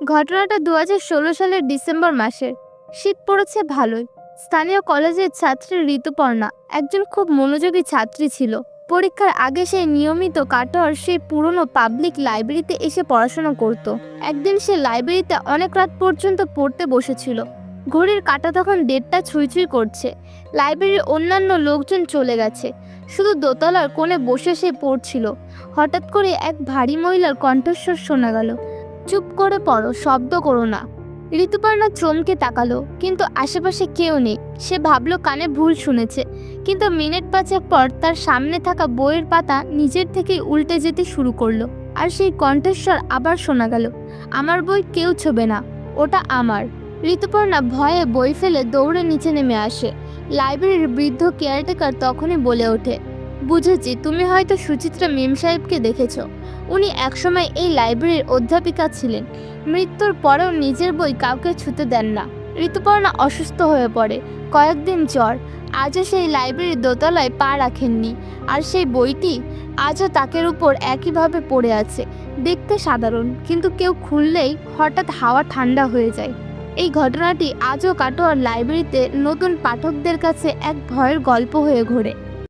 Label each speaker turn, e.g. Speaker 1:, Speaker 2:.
Speaker 1: ঘটনাটা দু হাজার ষোলো সালের ডিসেম্বর মাসের। শীত পড়েছে ভালোই। স্থানীয় কলেজের ছাত্রী ঋতুপর্ণা একজন খুব মনোযোগী ছাত্রী ছিল। পরীক্ষার আগে সে নিয়মিত কাটোয়ার সেই পুরনো পাবলিক লাইব্রেরিতে এসে পড়াশোনা করত। একদিন সে লাইব্রেরিতে অনেক রাত পর্যন্ত পড়তে বসেছিল। ঘড়ির কাঁটা তখন দেড়টা ছুঁই ছুঁই করছে। লাইব্রেরির অন্যান্য লোকজন চলে গেছে। শুধু দোতলার কোণে বসে সে পড়ছিল। হঠাৎ করে এক ভারী মহিলার কণ্ঠস্বর শোনা গেল। চুপ করে পড়ো, শব্দ করো না। ঋতুপর্ণা চমকে তাকালো, কিন্তু আশেপাশে কেউ নেই। সে ভাবলো কানে ভুল শুনেছে, কিন্তু মিনিট পাঁচেক পর তার সামনে থাকা বইয়ের পাতা নিজের থেকেই উল্টে যেতে শুরু করল, আর সেই কণ্ঠস্বর আবার শোনা গেল, আমার বই কেউ ছোবে না, ওটা আমার। ঋতুপর্ণা ভয়ে বই ফেলে দৌড়ে নিচে নেমে আসে। লাইব্রেরির বৃদ্ধ কেয়ারটেকার তখনই বলে ওঠে বুঝেছি, তুমি হয়তো সুচিত্রা মেম সাহেবকে দেখেছ। উনি একসময় এই লাইব্রেরির অধ্যাপিকা ছিলেন। মৃত্যুর পরেও নিজের বই কাউকে ছুতে দেন না। ঋতুপর্ণা অসুস্থ হয়ে পড়ে। কয়েকদিন জ্বর। আজও সেই লাইব্রেরির দোতলায় পা রাখেননি। আর সেই বইটি আজও তাকের উপর একইভাবে পড়ে আছে। দেখতে সাধারণ, কিন্তু কেউ খুললেই হঠাৎ হাওয়া ঠান্ডা হয়ে যায়। এই ঘটনাটি আজও কাটোয়ার লাইব্রেরিতে নতুন পাঠকদের কাছে এক ভয়ের গল্প হয়ে ঘোরে।